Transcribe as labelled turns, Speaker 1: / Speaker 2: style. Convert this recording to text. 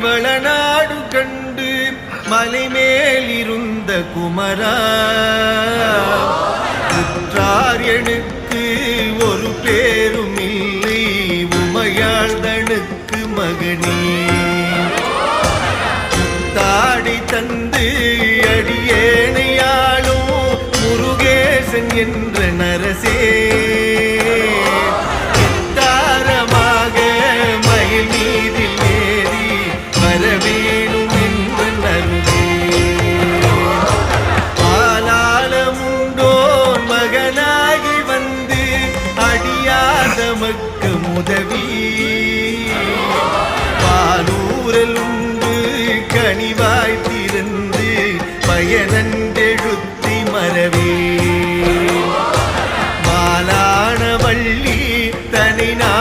Speaker 1: வளநாடு கண்டு மலைமேல் இருந்த குமரா. உற்றார் எனக்கு ஒரு பேரும் இல்லை உமையாழ்தனுக்கு மகனே. தாடி தந்து அடியேனையாளும் முருகேசன் என்ற நரசே. ஆதமக்கு முதவி. பாலூரல் உண்டு கனிவாய் திறந்து பயனன்றெழுத்தி மரவே மாலான வள்ளி தனினா